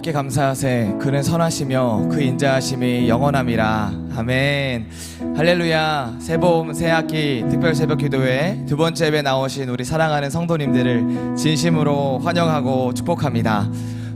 여호와께 감사하세. 그는 선하시며 그 인자하심이 영원함이라. 아멘. 할렐루야. 새봄 새학기 특별 새벽 기도회 두 번째 예배 나오신 우리 사랑하는 성도님들을 진심으로 환영하고 축복합니다.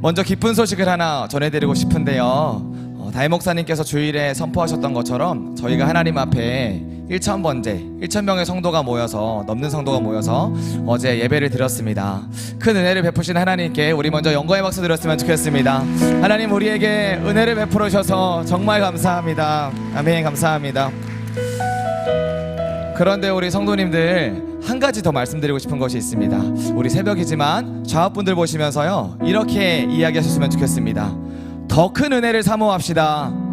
먼저 기쁜 소식을 하나 전해드리고 싶은데요. 어, 다혜 목사님께서 주일에 선포하셨던 것처럼 저희가 하나님 앞에 1,000번째, 1,000명의 성도가 모여서 넘는 성도가 모여서 어제 예배를 드렸습니다. 큰 은혜를 베푸신 하나님께 우리 먼저 영광의 박수 드렸으면 좋겠습니다. 하나님 우리에게 은혜를 베풀어 주셔서 정말 감사합니다. 아멘 감사합니다. 그런데 우리 성도님들 한 가지 더 말씀드리고 싶은 것이 있습니다. 우리 새벽이지만 좌우분들 보시면서요 이렇게 이야기하셨으면 좋겠습니다. 더 큰 은혜를 사모합시다.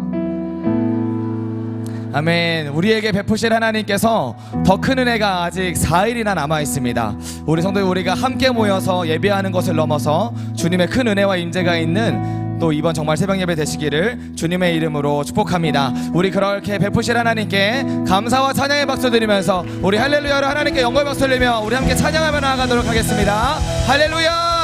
아멘. 우리에게 베푸실 하나님께서 더 큰 은혜가 아직 4일이나 남아 있습니다. 우리 성도 우리가 함께 모여서 예배하는 것을 넘어서 주님의 큰 은혜와 임재가 있는 또 이번 정말 새벽 예배 되시기를 주님의 이름으로 축복합니다. 우리 그렇게 베푸실 하나님께 감사와 찬양의 박수 드리면서 우리 할렐루야로 하나님께 영광의 박수 드리며 우리 함께 찬양하며 나아가도록 하겠습니다. 할렐루야!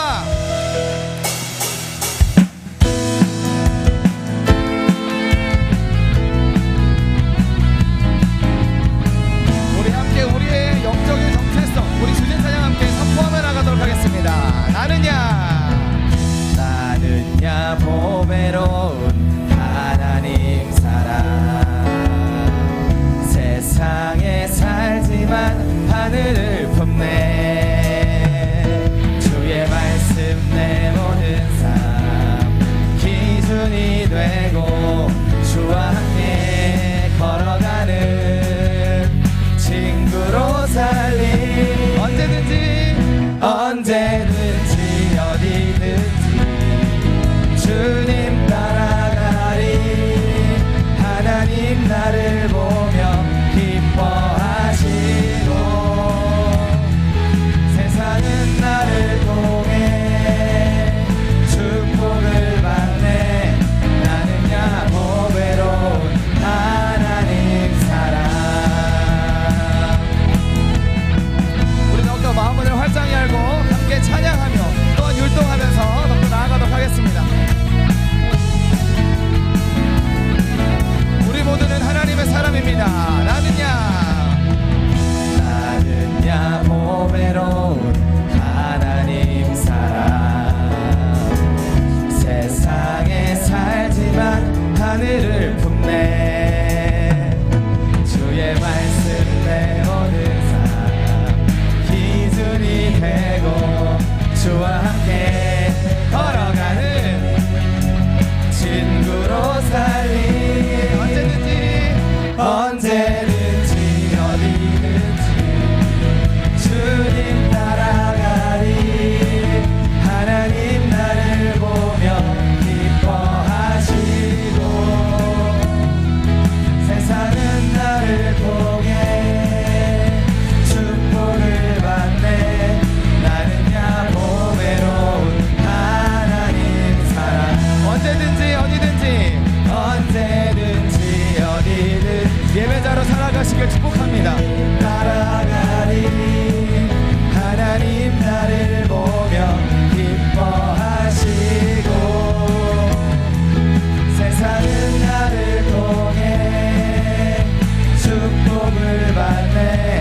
축복을 받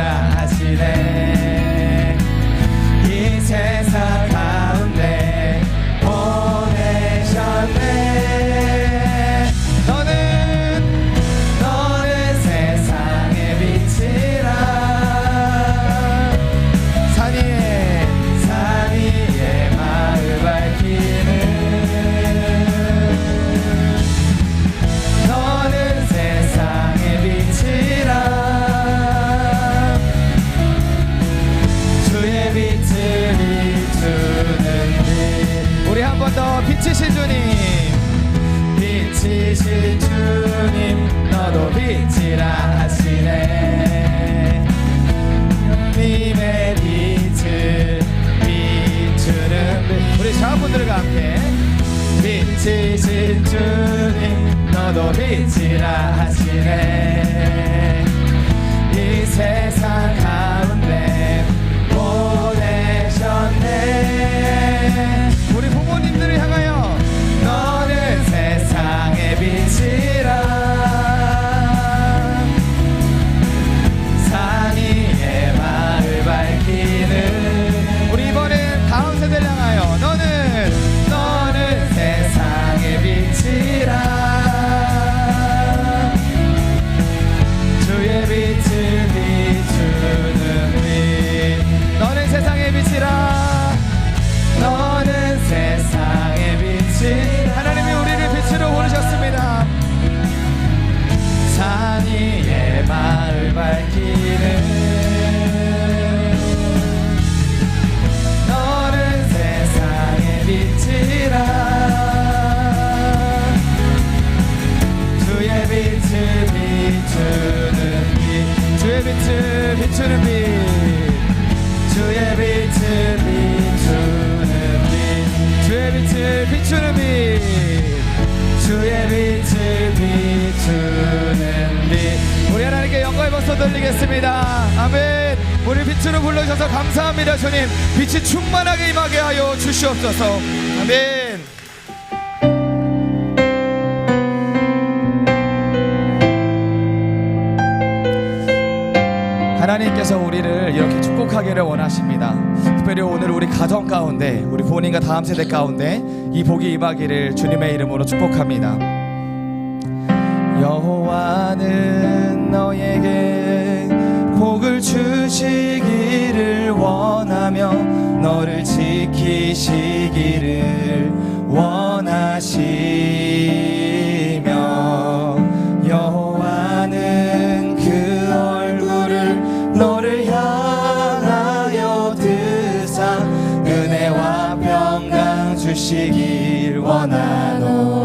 하시네. 이 세상 빛이신 주님. 빛이신 주님 너도 빛이라 하시네. 주님의 빛을 비추는 우리 자분들과 함께. 빛이신 주님 너도 빛이라 하시네. 빛을 비추는 빛 주의 빛을 비추는 빛 우리 하나님께 영광의 박수 돌리겠습니다. 아멘. 우리 빛으로 불러주셔서 감사합니다 주님. 빛이 충만하게 임하게 하여 주시옵소서. 아멘. 하나님께서 우리를 이렇게 축복하기를 원하십니다. 특별히 오늘 우리 가정 가운데, 우리 부모님과 다음 세대 가운데 이 복이 임하기를 주님의 이름으로 축복합니다. 여호와는 너에게 복을 주시기를 원하며 너를 지키시기를 원하시 은혜와 평강 주시길 원하노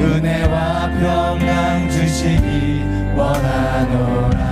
은혜와 평강 주시기 원하노라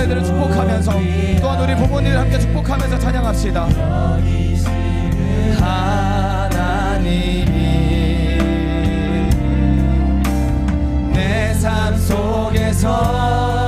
세대들을 축복하면서 또한 우리 부모님을 함께 축복하면서 찬양합시다. 하나님이 내 삶 속에서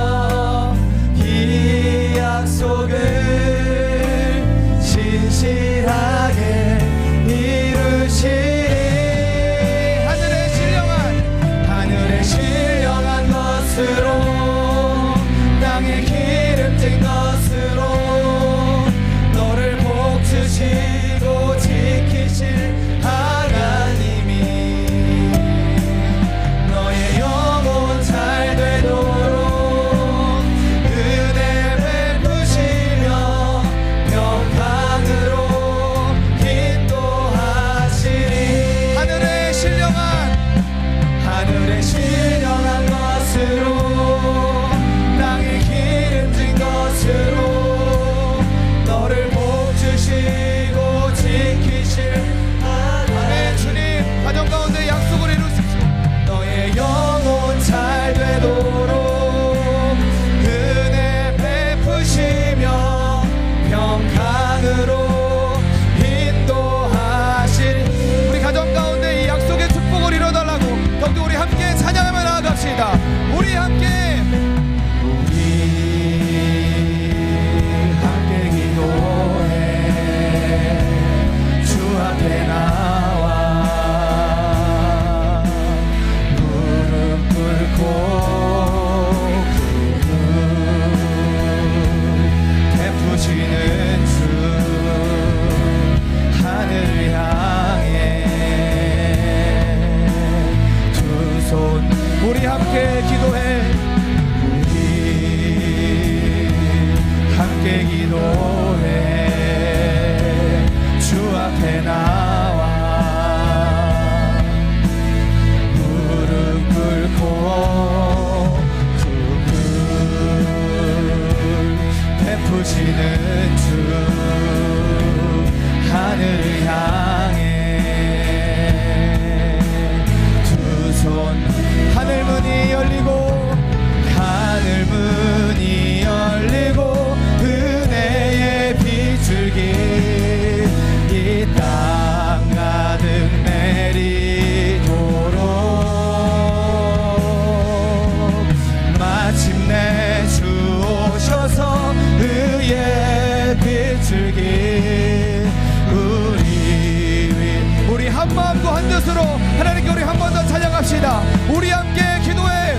마음과 한 뜻으로 하나님께 우리 한 번 더 찬양합시다. 우리 함께 기도해.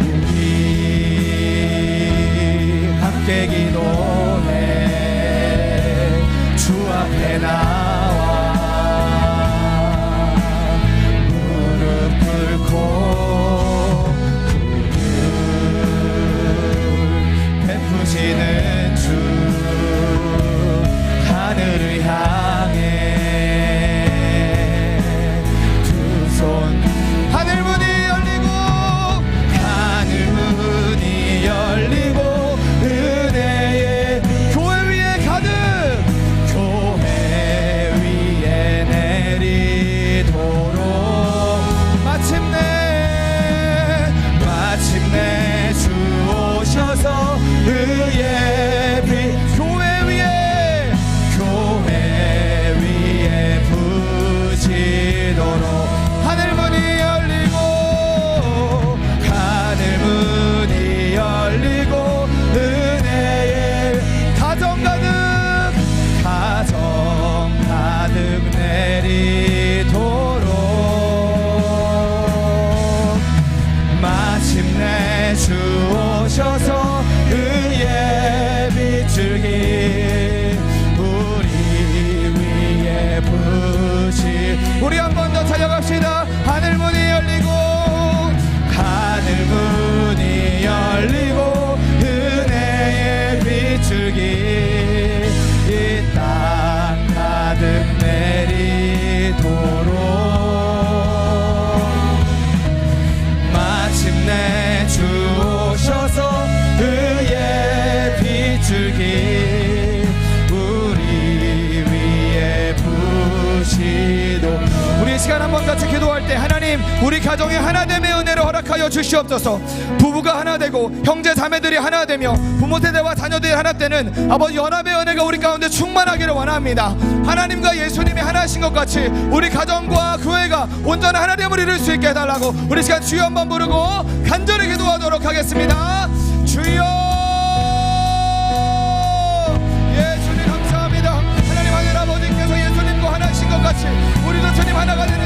우리 함께 기도해. 주 앞에 나 한번 같이 기도할 때 하나님 우리 가정의 하나됨의 은혜를 허락하여 주시옵소서. 부부가 하나 되고 형제 자매들이 하나 되며 부모 세대와 자녀들이 하나 되는 아버지 연합의 은혜가 우리 가운데 충만하기를 원합니다. 하나님과 예수님이 하나신 것 같이 우리 가정과 교회가 온전한 하나됨을 이룰 수 있게 해달라고 우리 시간 주여 한번 부르고 간절히 기도하도록 하겠습니다. 주여! 예수님 감사합니다. 하나님 하늘 아버지께서 예수님과 하나신 것 같이 우리도 주님 하나가 되는